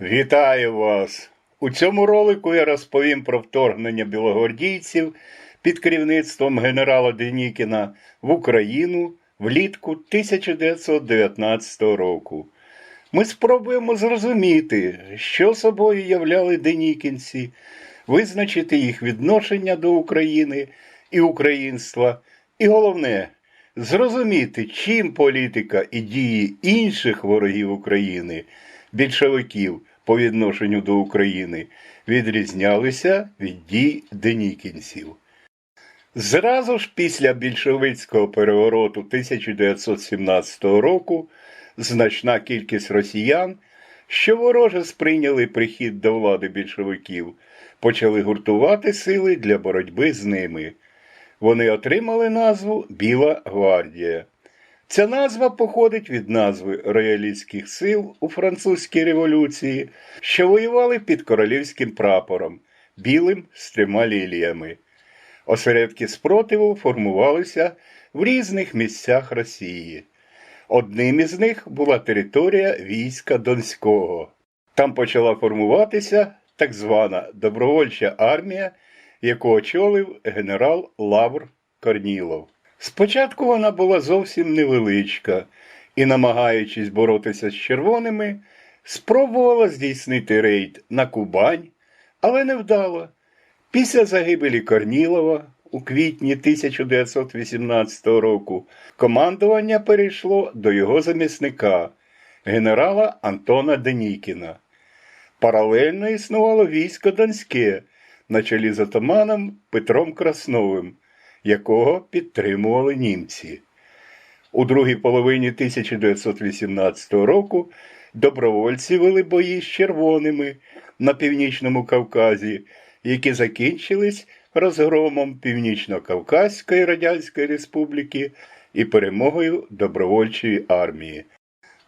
Вітаю вас! У цьому ролику я розповім про вторгнення білогвардійців під керівництвом генерала Денікіна в Україну влітку 1919 року. Ми спробуємо зрозуміти, що собою являли денікінці, визначити їх відношення до України і українства, і головне зрозуміти, чим політика і дії інших ворогів України, більшовиків по відношенню до України, відрізнялися від дій денікінців. Зразу ж після більшовицького перевороту 1917 року значна кількість росіян, що вороже сприйняли прихід до влади більшовиків, почали гуртувати сили для боротьби з ними. Вони отримали назву Біла гвардія. Ця назва походить від назви роялістських сил у французькій революції, що воювали під королівським прапором, білим з трьома ліліями. Осередки спротиву формувалися в різних місцях Росії. Одним із них була територія війська Донського. Там почала формуватися так звана добровольча армія, яку очолив генерал Лавр Корнілов. Спочатку вона була зовсім невеличка і, намагаючись боротися з червоними, спробувала здійснити рейд на Кубань, але не вдало. Після загибелі Корнілова у квітні 1918 року командування перейшло до його замісника, генерала Антона Денікіна. Паралельно існувало військо Донське на чолі з отаманом Петром Красновим, якого підтримували німці. У другій половині 1918 року добровольці вели бої з червоними на північному Кавказі, які закінчились розгромом Північно-Кавказької Радянської Республіки і перемогою добровольчої армії.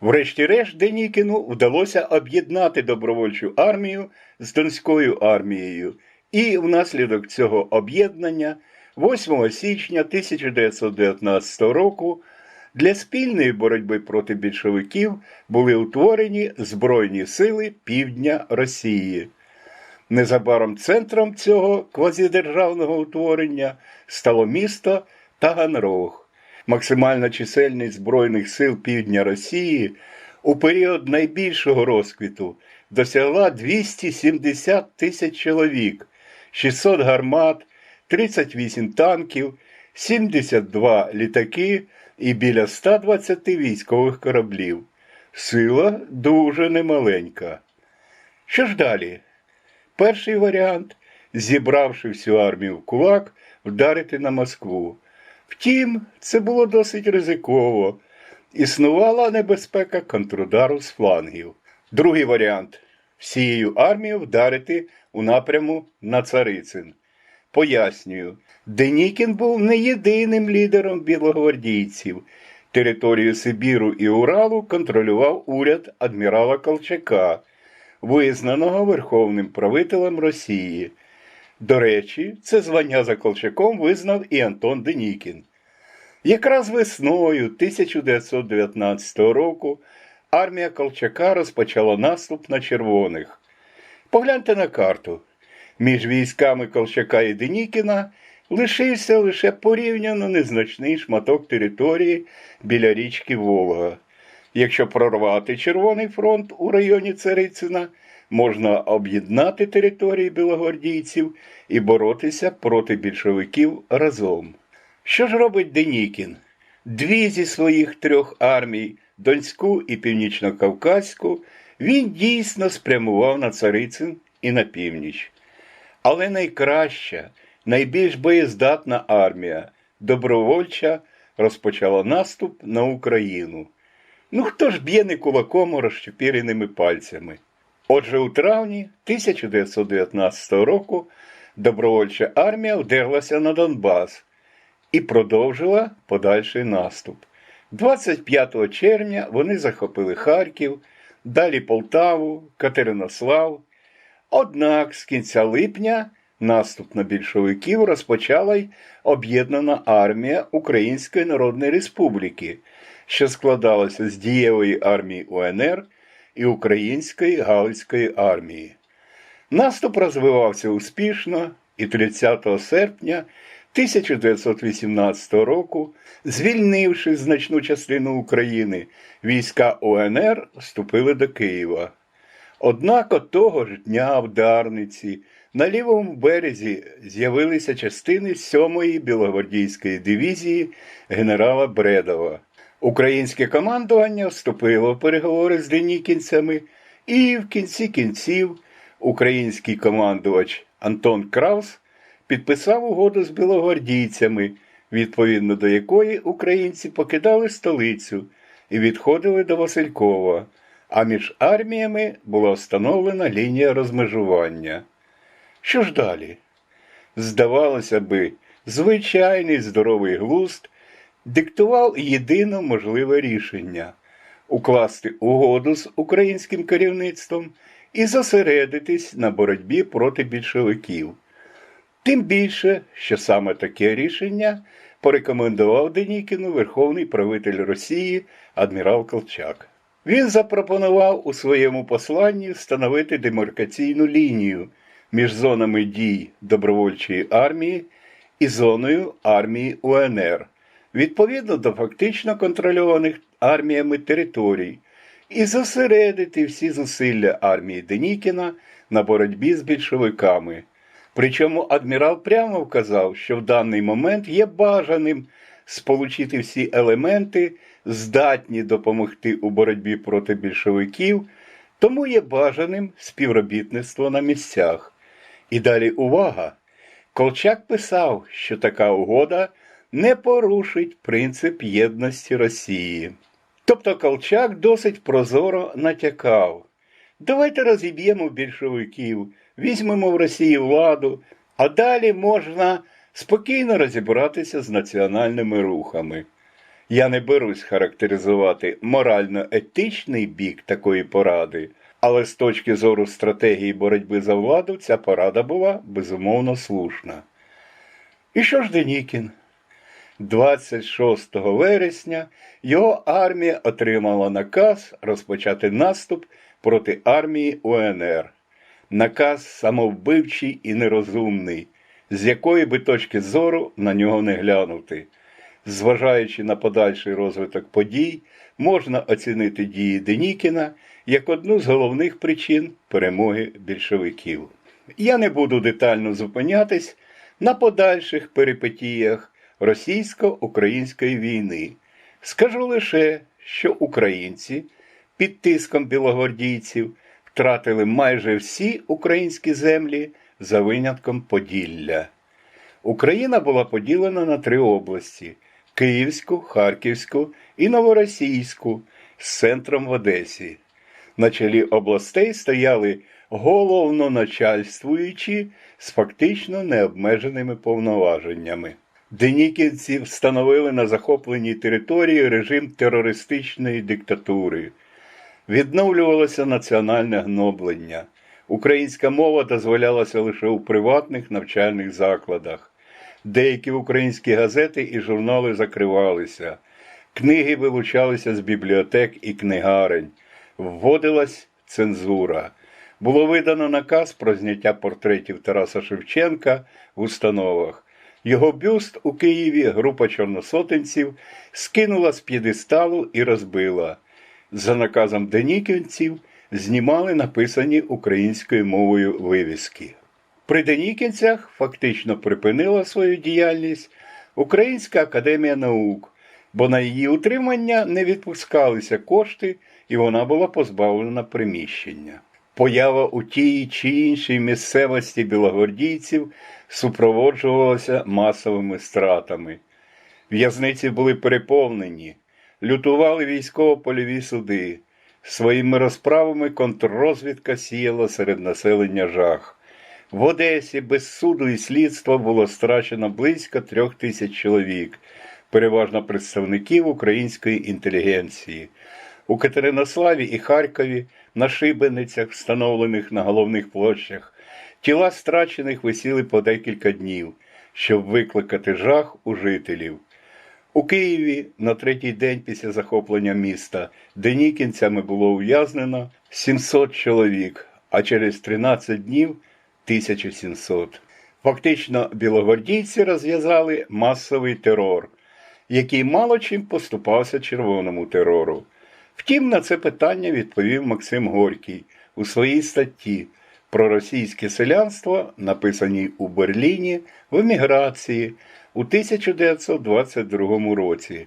Врешті-решт Денікіну вдалося об'єднати добровольчу армію з Донською армією, і внаслідок цього об'єднання 8 січня 1919 року для спільної боротьби проти більшовиків були утворені Збройні сили Півдня Росії. Незабаром центром цього квазідержавного утворення стало місто Таганрог. Максимальна чисельність Збройних сил Півдня Росії у період найбільшого розквіту досягла 270 тисяч чоловік, 600 гармат, 38 танків, 72 літаки і біля 120 військових кораблів. Сила дуже немаленька. Що ж далі? Перший варіант, зібравши всю армію в кулак, вдарити на Москву. Втім, це було досить ризиково. Існувала небезпека контрудару з флангів. Другий варіант всією армією вдарити у напряму на Царицин. Пояснюю, Денікін був не єдиним лідером білогвардійців. Територію Сибіру і Уралу контролював уряд адмірала Колчака, визнаного верховним правителем Росії. До речі, це звання за Колчаком визнав і Антон Денікін. Якраз весною 1919 року армія Колчака розпочала наступ на червоних. Погляньте на карту. Між військами Колчака і Денікіна лишився лише порівняно незначний шматок території біля річки Волга. Якщо прорвати Червоний фронт у районі Царицина, можна об'єднати території білогвардійців і боротися проти більшовиків разом. Що ж робить Денікін? Дві зі своїх трьох армій, Донську і Північно-Кавказьку, він дійсно спрямував на Царицин і на північ. Але найкраща, найбільш боєздатна армія, добровольча, розпочала наступ на Україну. Ну хто ж б'є не кулаком розчепіреними пальцями? Отже, у травні 1919 року добровольча армія вдерлася на Донбас і продовжила подальший наступ. 25 червня вони захопили Харків, далі Полтаву, Катеринослав. Однак з кінця липня наступ на більшовиків розпочала й об'єднана армія Української Народної Республіки, що складалася з дієвої армії УНР і Української Галицької армії. Наступ розвивався успішно і 30 серпня 1918 року, звільнивши значну частину України, війська УНР вступили до Києва. Однак того ж дня в Дарниці на лівому березі з'явилися частини 7-ї Білогвардійської дивізії генерала Бредова. Українське командування вступило в переговори з денікінцями, і в кінці кінців український командувач Антон Краус підписав угоду з білогвардійцями, відповідно до якої українці покидали столицю і відходили до Василькова, а між арміями була встановлена лінія розмежування. Що ж далі? Здавалося би, звичайний здоровий глузд диктував єдине можливе рішення укласти угоду з українським керівництвом і зосередитись на боротьбі проти більшовиків. Тим більше, що саме таке рішення порекомендував Денікіну верховний правитель Росії адмірал Колчак. Він запропонував у своєму посланні встановити демаркаційну лінію між зонами дій добровольчої армії і зоною армії УНР, відповідно до фактично контрольованих арміями територій, і зосередити всі зусилля армії Денікіна на боротьбі з більшовиками. Причому адмірал прямо вказав, що в даний момент є бажаним сполучити всі елементи, здатні допомогти у боротьбі проти більшовиків, тому є бажаним співробітництво на місцях. І далі увага! Колчак писав, що така угода не порушить принцип єдності Росії. Тобто Колчак досить прозоро натякав. Давайте розіб'ємо більшовиків, візьмемо в Росії владу, а далі можна спокійно розібратися з національними рухами. Я не берусь характеризувати морально-етичний бік такої поради, але з точки зору стратегії боротьби за владу ця порада була безумовно слушна. І що ж Денікін? 26 вересня його армія отримала наказ розпочати наступ проти армії УНР. Наказ самовбивчий і нерозумний, з якої би точки зору на нього не глянути. Зважаючи на подальший розвиток подій, можна оцінити дії Денікіна як одну з головних причин перемоги більшовиків. Я не буду детально зупинятись на подальших перипетіях російсько-української війни. Скажу лише, що українці під тиском білогвардійців втратили майже всі українські землі за винятком Поділля. Україна була поділена на три області Київську, Харківську і Новоросійську з центром в Одесі. На чолі областей стояли головноначальствуючі з фактично необмеженими повноваженнями. Денікінці встановили на захопленій території режим терористичної диктатури. Відновлювалося національне гноблення. Українська мова дозволялася лише у приватних навчальних закладах. Деякі українські газети і журнали закривалися, книги вилучалися з бібліотек і книгарень, вводилась цензура. Було видано наказ про зняття портретів Тараса Шевченка в установах. Його бюст у Києві група чорносотенців скинула з п'єдесталу і розбила. За наказом денікінців знімали написані українською мовою вивіски. При денікінцях фактично припинила свою діяльність Українська академія наук, бо на її утримання не відпускалися кошти і вона була позбавлена приміщення. Поява у тій чи іншій місцевості білогвардійців супроводжувалася масовими стратами. В'язниці були переповнені, лютували військово-польові суди. Своїми розправами контррозвідка сіяла серед населення жах. В Одесі без суду і слідства було страчено близько трьох тисяч чоловік, переважно представників української інтелігенції. У Катеринославі і Харкові на шибеницях, встановлених на головних площах, тіла страчених висіли по декілька днів, щоб викликати жах у жителів. У Києві на третій день після захоплення міста денікінцями було ув'язнено 700 чоловік, а через 13 днів 1700. Фактично, білогвардійці розв'язали масовий терор, який мало чим поступався червоному терору. Втім, на це питання відповів Максим Горький у своїй статті про російське селянство, написаній у Берліні в еміграції у 1922 році.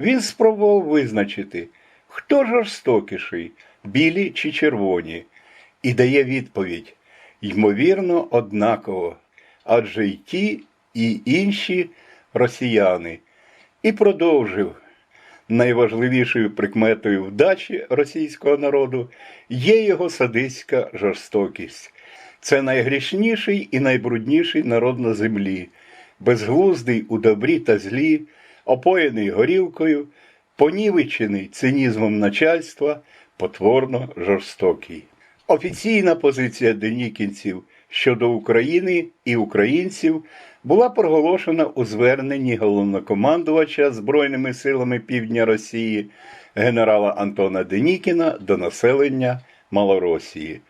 Він спробував визначити, хто жорстокіший, білі чи червоні, і дає відповідь ймовірно, однаково, адже й ті, і інші росіяни. І продовжив. Найважливішою прикметою вдачі російського народу є його садистська жорстокість. Це найгрішніший і найбрудніший народ на землі, безглуздий у добрі та злі, опоєний горілкою, понівечений цинізмом начальства, потворно жорстокий. Офіційна позиція денікінців щодо України і українців була проголошена у зверненні головнокомандувача Збройними силами Півдня Росії генерала Антона Денікіна до населення Малоросії,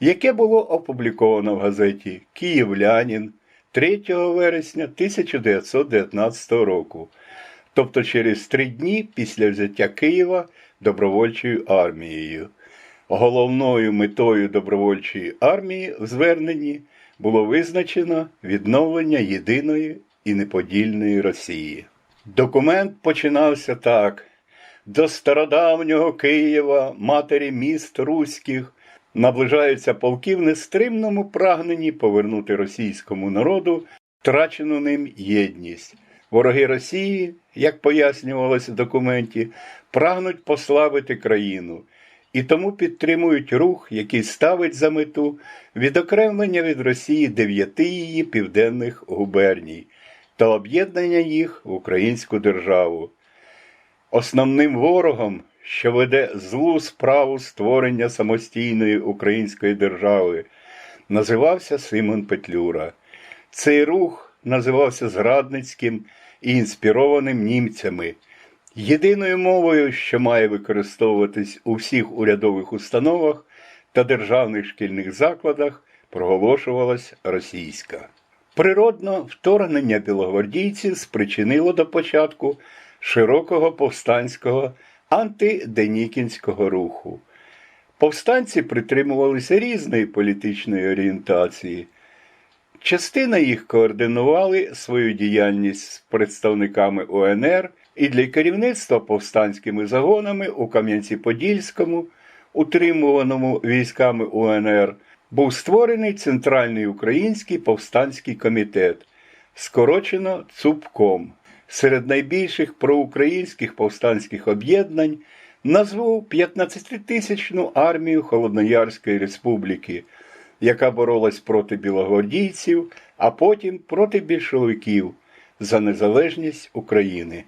яке було опубліковано в газеті Київлянин 3 вересня 1919 року, тобто через три дні після взяття Києва добровольчою армією. Головною метою добровольчої армії в зверненні було визначено відновлення єдиної і неподільної Росії. Документ починався так: до стародавнього Києва, матері міст руських, наближаються полки в нестримному прагненні повернути російському народу втрачену ним єдність. Вороги Росії, як пояснювалось в документі, прагнуть послабити країну і тому підтримують рух, який ставить за мету відокремлення від Росії дев'яти її південних губерній та об'єднання їх в українську державу. Основним ворогом, що веде злу справу створення самостійної української держави, називався Симон Петлюра. Цей рух називався зрадницьким і інспірованим німцями. Єдиною мовою, що має використовуватись у всіх урядових установах та державних шкільних закладах, проголошувалась російська. Природно, вторгнення білогвардійців спричинило до початку широкого повстанського антиденікінського руху. Повстанці притримувалися різної політичної орієнтації. Частина їх координували свою діяльність з представниками УНР і для керівництва повстанськими загонами у Кам'янці-Подільському, утримуваному військами УНР, був створений Центральний Український повстанський комітет, скорочено ЦУПКОМ. Серед найбільших проукраїнських повстанських об'єднань назву 15-тисячну армію Холодноярської республіки, яка боролась проти білогвардійців, а потім проти більшовиків за незалежність України.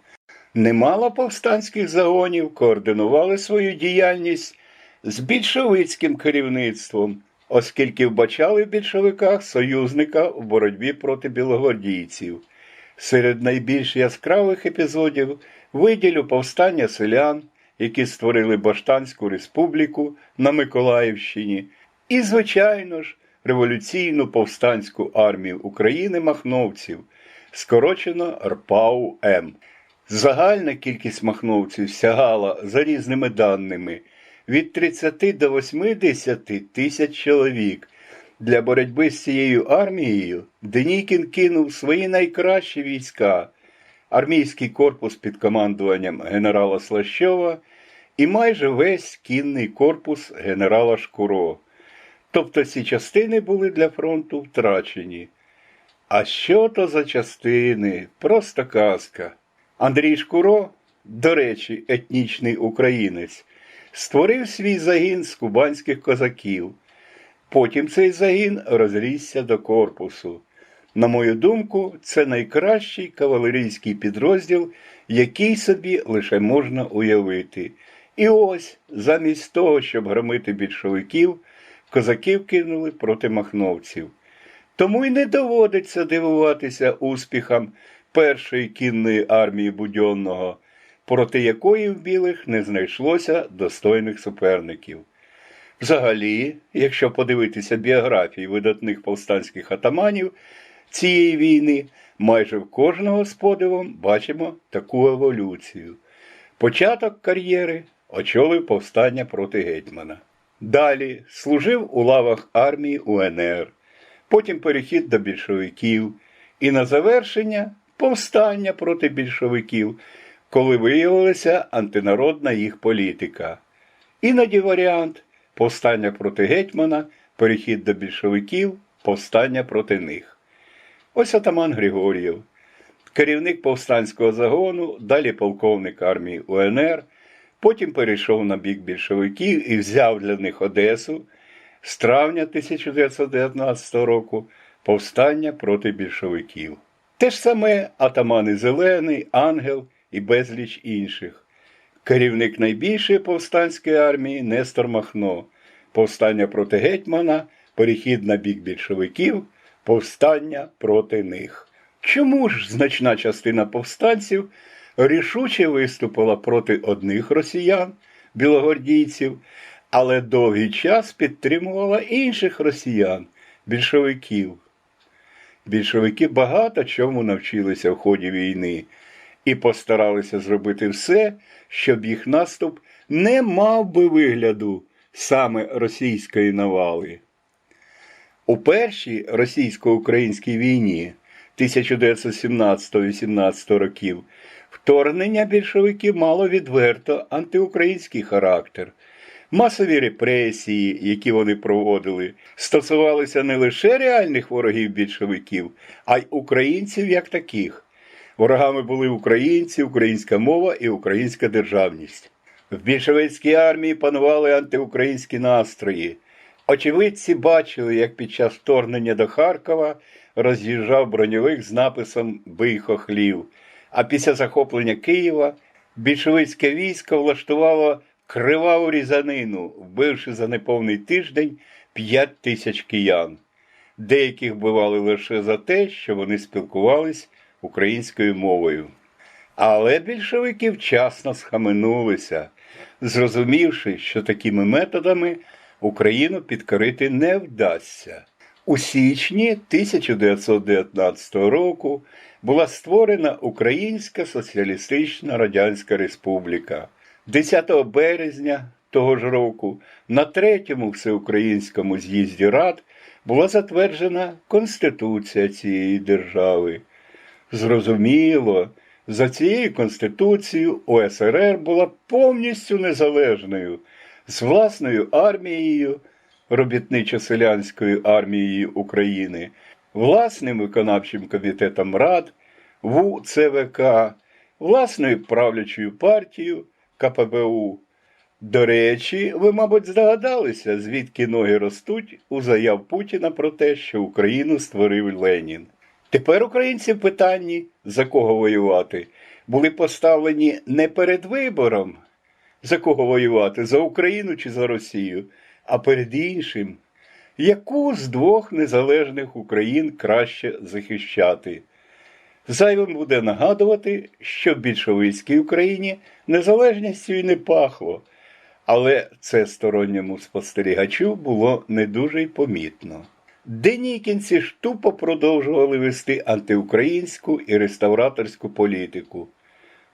Немало повстанських загонів координували свою діяльність з більшовицьким керівництвом, оскільки вбачали в більшовиках союзника в боротьбі проти білогвардійців. Серед найбільш яскравих епізодів виділю повстання селян, які створили Баштанську республіку на Миколаївщині, і, звичайно ж, революційну повстанську армію України махновців, скорочено РПАУ-М. Загальна кількість махновців сягала за різними даними від 30 до 80 тисяч чоловік. Для боротьби з цією армією Денікін кинув свої найкращі війська, армійський корпус під командуванням генерала Слащова і майже весь кінний корпус генерала Шкуро. Тобто ці частини були для фронту втрачені. А що то за частини? Просто казка. Андрій Шкуро, до речі, етнічний українець, створив свій загін з кубанських козаків. Потім цей загін розрісся до корпусу. На мою думку, це найкращий кавалерійський підрозділ, який собі лише можна уявити. І ось, замість того, щоб громити більшовиків, козаків кинули проти махновців. Тому й не доводиться дивуватися успіхам першої кінної армії Будьонного, проти якої в білих не знайшлося достойних суперників. Взагалі, якщо подивитися біографії видатних повстанських атаманів цієї війни, майже в кожного з подивом бачимо таку еволюцію. Початок кар'єри очолив повстання проти гетьмана. Далі служив у лавах армії УНР, потім перехід до більшовиків і на завершення повстання проти більшовиків, коли виявилася антинародна їх політика. Іноді варіант повстання проти гетьмана, перехід до більшовиків, повстання проти них. Ось атаман Григор'єв, керівник повстанського загону, далі полковник армії УНР, потім перейшов на бік більшовиків і взяв для них Одесу з травня 1919 року повстання проти більшовиків. Те ж саме атамани Зелений, Ангел і безліч інших. Керівник найбільшої повстанської армії Нестор Махно, повстання проти гетьмана, перехід на бік більшовиків, повстання проти них. Чому ж значна частина повстанців рішуче виступила проти одних росіян, білогордійців, але довгий час підтримувала інших росіян, більшовиків? Більшовики багато чому навчилися в ході війни і постаралися зробити все, щоб їх наступ не мав би вигляду саме російської навали. У першій російсько-українській війні 1917-18 років вторгнення більшовиків мало відверто антиукраїнський характер. Масові репресії, які вони проводили, стосувалися не лише реальних ворогів більшовиків, а й українців як таких. Ворогами були українці, українська мова і українська державність. В більшовицькій армії панували антиукраїнські настрої. Очевидці бачили, як під час вторгнення до Харкова роз'їжджав броньовик з написом Бий хохлів. А після захоплення Києва більшовицьке військо влаштувало криваву різанину, вбивши за неповний тиждень 5 тисяч киян. Деяких вбивали лише за те, що вони спілкувались українською мовою. Але більшовики вчасно схаменулися, зрозумівши, що такими методами Україну підкорити не вдасться. У січні 1919 року була створена Українська Соціалістична Радянська Республіка. 10 березня того ж року на третьому всеукраїнському з'їзді рад була затверджена Конституція цієї держави. Зрозуміло, за цією конституцією УСРР була повністю незалежною, з власною армією, робітничо-селянською армією України, власним виконавчим комітетом рад, ВУЦВК, власною правлячою партією КПБУ. До речі, ви, мабуть, здогадалися, звідки ноги ростуть у заяв Путіна про те, що Україну створив Ленін. Тепер українці в питанні, за кого воювати, були поставлені не перед вибором, за кого воювати, за Україну чи за Росію, а перед іншим, яку з двох незалежних Україн краще захищати. Зайвим буде нагадувати, що в більшовицькій Україні незалежністю й не пахло, але це сторонньому спостерігачу було не дуже й помітно. Денікінці ж тупо продовжували вести антиукраїнську і реставраторську політику.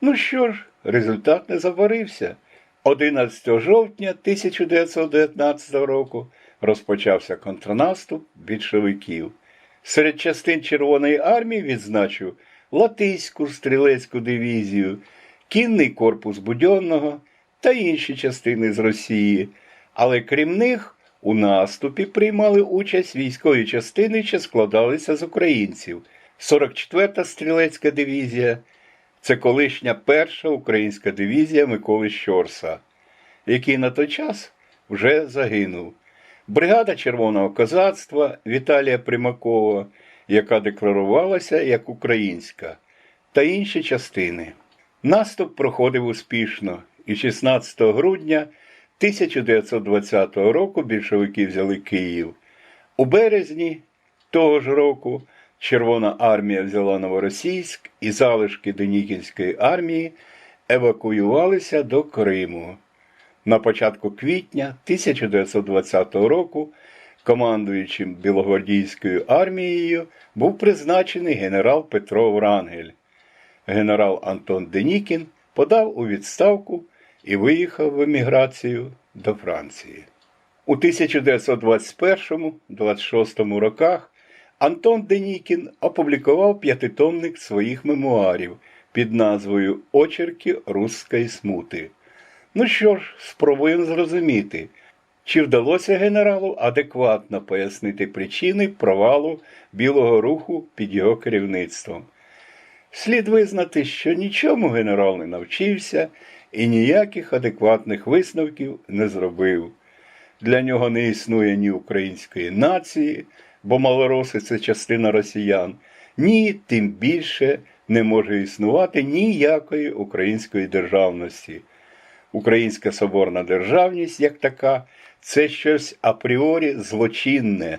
Ну що ж, результат не заварився. 11 жовтня 1919 року розпочався контрнаступ більшовиків. Серед частин Червоної армії відзначив Латиську стрілецьку дивізію, кінний корпус Будьонного та інші частини з Росії. Але крім них, у наступі приймали участь військові частини, що складалися з українців. 44-та стрілецька дивізія це колишня перша українська дивізія Миколи Щорса, який на той час вже загинув. Бригада Червоного козацтва Віталія Примакова, яка декларувалася як українська, та інші частини. Наступ проходив успішно, і 16 грудня 1920 року більшовики взяли Київ. У березні того ж року Червона армія взяла Новоросійськ і залишки Денікінської армії евакуювалися до Криму. На початку квітня 1920 року командуючим Білогвардійською армією був призначений генерал Петро Врангель. Генерал Антон Денікін подав у відставку і виїхав в еміграцію до Франції. У 1921-26 роках Антон Денікін опублікував п'ятитомник своїх мемуарів під назвою Очерки Русської смути. Ну що ж, спробуємо зрозуміти, чи вдалося генералу адекватно пояснити причини провалу білого руху під його керівництвом. Слід визнати, що нічому генерал не навчився і ніяких адекватних висновків не зробив. Для нього не існує ні української нації, бо малороси це частина росіян, ні тим більше не може існувати ніякої української державності. Українська соборна державність, як така, це щось апріорі злочинне,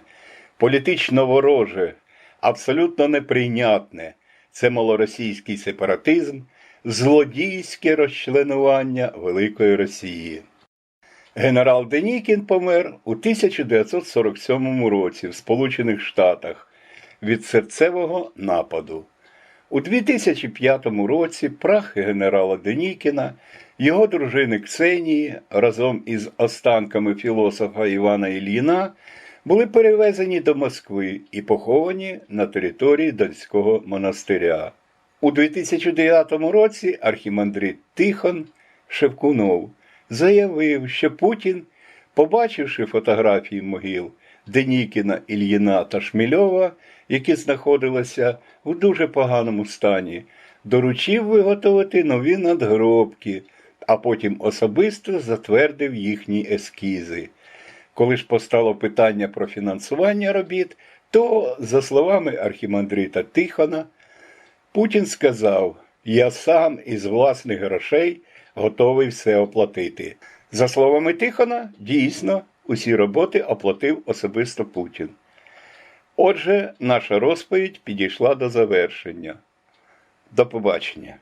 політично вороже, абсолютно неприйнятне. Це малоросійський сепаратизм, злодійське розчленування Великої Росії. Генерал Денікін помер у 1947 році в Сполучених Штатах від серцевого нападу. У 2005 році прах генерала Денікіна, його дружини Ксенії разом із останками філософа Івана Ільїна були перевезені до Москви і поховані на території Донського монастиря. У 2009 році архімандрит Тихон Шевкунов заявив, що Путін, побачивши фотографії могил Денікіна, Ільїна та Шмільова, які знаходилися у дуже поганому стані, доручив виготовити нові надгробки, а потім особисто затвердив їхні ескізи. Коли ж постало питання про фінансування робіт, то, за словами архімандрита Тихона, Путін сказав: Я сам із власних грошей готовий все оплатити. За словами Тихона, дійсно, усі роботи оплатив особисто Путін. Отже, наша розповідь підійшла до завершення. До побачення.